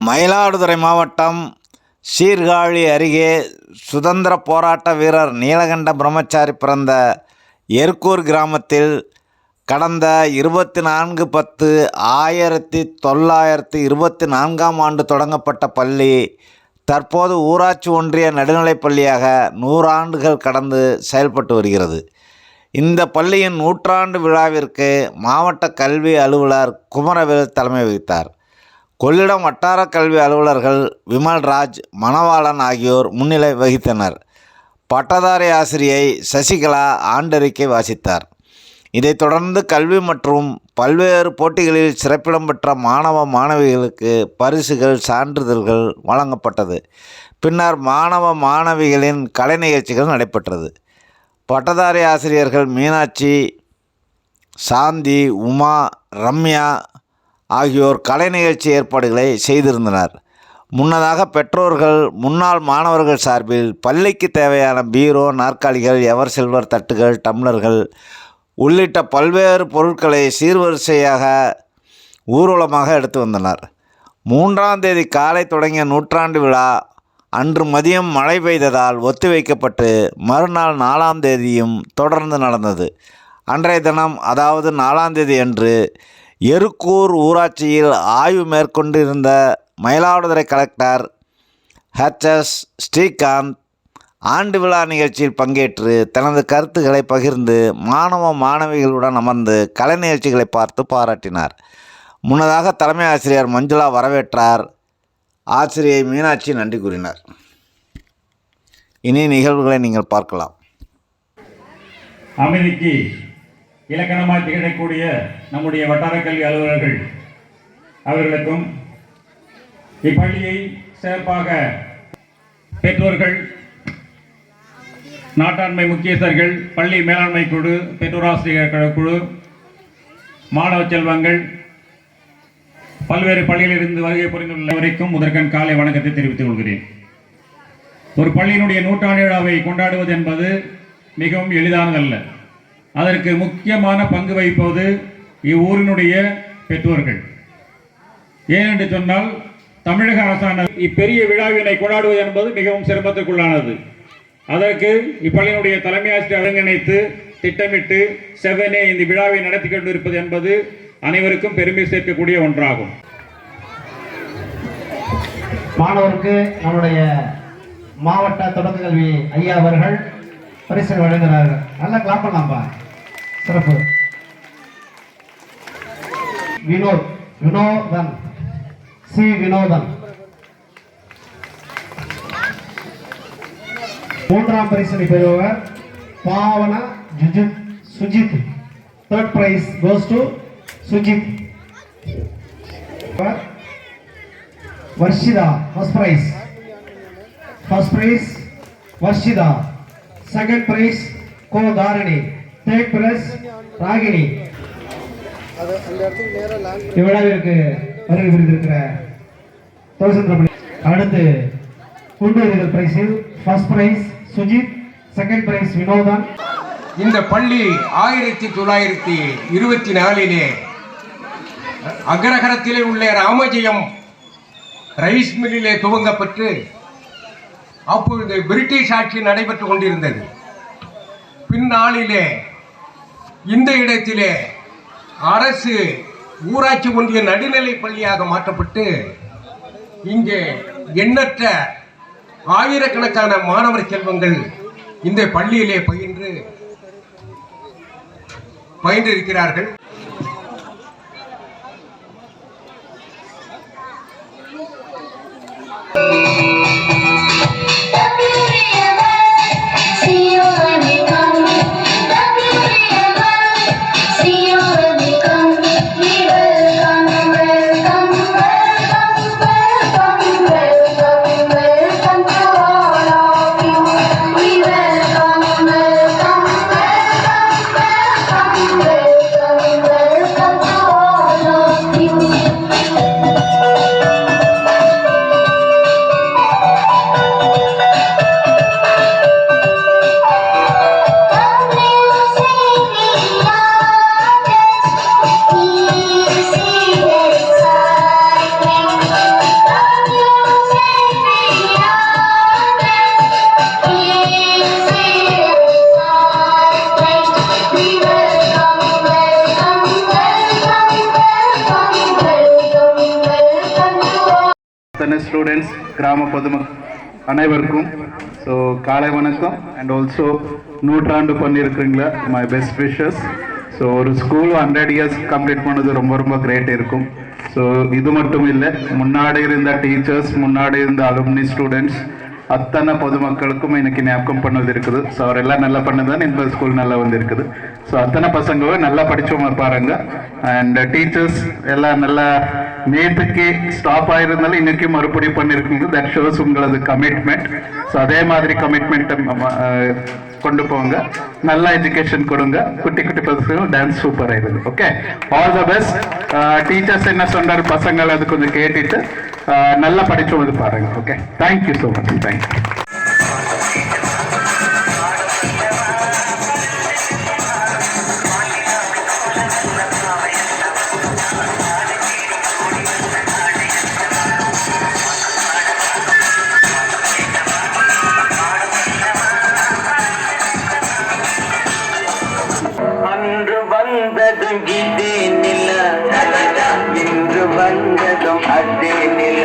மயிலாடுதுறை மாவட்டம் சீர்காழி அருகே சுதந்திர போராட்ட வீரர் நீலகண்ட பிரம்மச்சாரி பிறந்த எர்கூர் கிராமத்தில் கடந்த இருபத்தி நான்கு பத்து ஆயிரத்தி தொள்ளாயிரத்தி இருபத்தி நான்காம் ஆண்டு தொடங்கப்பட்ட பள்ளி தற்போது ஊராட்சி ஒன்றிய நடுநிலைப் பள்ளியாக நூறாண்டுகள் கடந்து செயல்பட்டு வருகிறது. இந்த பள்ளியின் நூற்றாண்டு விழாவிற்கு மாவட்ட கல்வி அலுவலர் குமரவேல் தலைமை வகித்தார். கொள்ளிடம் வட்டார கல்வி அலுவலர்கள் விமல்ராஜ் மணவாளன் ஆகியோர் முன்னிலை வகித்தனர். பட்டதாரி ஆசிரியை சசிகலா ஆண்டறிக்கை வாசித்தார். இதைத் தொடர்ந்து கல்வி மற்றும் பல்வேறு போட்டிகளில் சிறப்பிடம் பெற்ற மாணவ மாணவிகளுக்கு பரிசுகள் சான்றிதழ்கள் வழங்கப்பட்டது. பின்னர் மாணவ மாணவிகளின் கலை நிகழ்ச்சிகள் நடைபெற்றது. பட்டதாரி ஆசிரியர்கள் மீனாட்சி சாந்தி உமா ரம்யா ஆகியோர் கலை நிகழ்ச்சி ஏற்பாடுகளை செய்திருந்தனர். முன்னதாக பெற்றோர்கள் முன்னாள் மாணவர்கள் சார்பில் பள்ளிக்கு தேவையான பீரோ நாற்காலிகள் எவர் சில்வர் தட்டுகள் டம்ளர்கள் உள்ளிட்ட பல்வேறு பொருட்களை சீர்வரிசையாக ஊர்வலமாக எடுத்து வந்தனர். மூன்றாம் தேதி காலை தொடங்கிய நூற்றாண்டு விழா அன்று மதியம் மழை பெய்ததால் ஒத்திவைக்கப்பட்டு மறுநாள் நாலாம் தேதியும் தொடர்ந்து நடந்தது. அன்றைய தினம் அதாவது நாலாம் தேதி அன்று எருக்கூர் ஊராட்சியில் ஆய்வு மேற்கொண்டிருந்த மயிலாடுதுறை கலெக்டர் ஹெச்எஸ் ஸ்ரீகாந்த் ஆண்டு விழா நிகழ்ச்சியில் பங்கேற்று தனது கருத்துக்களை பகிர்ந்து மாணவ மாணவிகளுடன் அமர்ந்து கலை நிகழ்ச்சிகளை பார்த்து பாராட்டினார். முன்னதாக தலைமை ஆசிரியர் மஞ்சுளா வரவேற்றார். ஆசிரியை மீனாட்சி நன்றி கூறினார். இனி நிகழ்வுகளை நீங்கள் பார்க்கலாம். அமைதிக்கு இலக்கணமாய் திகழக்கூடிய நம்முடைய வட்டார கல்வி அலுவலர்கள் அவர்களுக்கும் இப்பள்ளியை சிறப்பாக பெற்றோர்கள் நாட்டாண்மை முக்கியஸ்தர்கள் பள்ளி மேலாண்மை குழு பெற்றோராசிரியர் குழு மாணவ செல்வங்கள் பல்வேறு பள்ளிகளிலிருந்து வருகை புரிந்துள்ள வரைக்கும் முதற்கண் காலை வணக்கத்தை தெரிவித்துக் கொள்கிறேன். ஒரு பள்ளியினுடைய நூற்றாண்டு விழாவை கொண்டாடுவது என்பது மிகவும் எளிதானதல்ல. அதற்கு முக்கியமான பங்கு வகிப்பது இவ்வூரினுடைய பெற்றோர்கள். ஏனென்று சொன்னால் தமிழக அரசான இப்பெரிய விழாவினை கொண்டாடுவது என்பது மிகவும் சிரமத்துக்குள்ளானது. அதற்கு இப்பள்ளியினுடைய தலைமை ஆசிரியர் ஒருங்கிணைத்து திட்டமிட்டு செவ்வனே இந்த விழாவை நடத்தி கொண்டிருப்பது என்பது அனைவருக்கும் பெருமை சேர்க்கக்கூடிய ஒன்றாகும். மாணவருக்கு நம்முடைய மாவட்ட தொடக்க கல்வி ஐயா அவர்கள் பரிசு வழங்குகிறார்கள் நல்லா கிளாப் பண்ணலாம்பா. சிறப்பு. வினோத் வினோதன். சி. வினோதன். மூன்றாம் பரிசனை பெறுபவர். பாவன ஜுஜித் Sujith. Third prize goes to Sujith. Varshitha first prize first prize Varshitha. Second prize go Dharani third prize Ragini இவ்விழாவிற்கு வருகை புரிந்திருக்கிற தோசந்திர அடுத்து குண்டுவரிகள் பிரைஸில் first prize Sujith second prize Vinodhan இந்த பள்ளி ஆயிரத்தி தொள்ளாயிரத்தி இருபத்தி நாலிலே அக்ரஹரத்திலே உள்ள ராமஜெயம் ரைஸ் மில்லிலே துவங்கப்பட்டு அப்பொழுது பிரிட்டிஷ் ஆட்சி நடைபெற்றுக் கொண்டிருந்தது. பின்னாளிலே இந்த இடத்திலே அரசு ஊராட்சி ஒன்றிய நடுநிலை பள்ளியாக மாற்றப்பட்டு இங்கே எண்ணற்ற ஆயிரக்கணக்கான மாணவர் செல்வங்கள் இந்த பள்ளியிலே பயின்று பயின்றிருக்கிறார்கள். ஸ்டூடெண்ட்ஸ் கிராம பொதுமக்கள் அனைவருக்கும். ஸோ காலை வணக்கம். அண்ட் ஆல்சோ நூற்றாண்டு பண்ணியிருக்கிறீங்களா மை பெஸ்ட் விஷஸ் ஸோ ஒரு ஸ்கூல் ஹண்ட்ரட் இயர்ஸ் கம்ப்ளீட் பண்ணது ரொம்ப ரொம்ப கிரேட் இருக்கும். ஸோ இது மட்டும் இல்லை முன்னாடி இருந்த டீச்சர்ஸ் முன்னாடி இருந்த அலுமினி ஸ்டூடெண்ட்ஸ் அத்தனை பொதுமக்களுக்கும் இன்னைக்கு ஞாபகம் பண்ணது இருக்குது ஸோ அவரெல்லாம் நல்லா பண்ணதான் இந்த ஸ்கூல் நல்லா வந்திருக்குது. ஸோ அத்தனை பசங்களும் நல்லா படித்தவங்க பாருங்க. அண்ட் டீச்சர்ஸ் எல்லாம் நல்லா நேற்றுக்கு ஸ்டாப் ஆயிருந்தாலும் இன்னைக்கு மறுபடியும் பண்ணியிருக்கீங்க தட் ஷோஸ் உங்களது கமிட்மெண்ட் ஸோ அதே மாதிரி கமிட்மெண்ட்டை கொண்டு போங்க. நல்ல எஜுகேஷன் கொடுங்க. குட்டி குட்டி பசங்க டான்ஸ் சூப்பர் இருக்குது okay all the best teachers என்ன சொன்னார்? பசங்கள் அது கொஞ்சம் கேட்டுட்டு. நல்லா படிச்சு வந்து பாருங்க okay thank you so much thank you வந்ததும் இதே வந்ததும் அதே நில.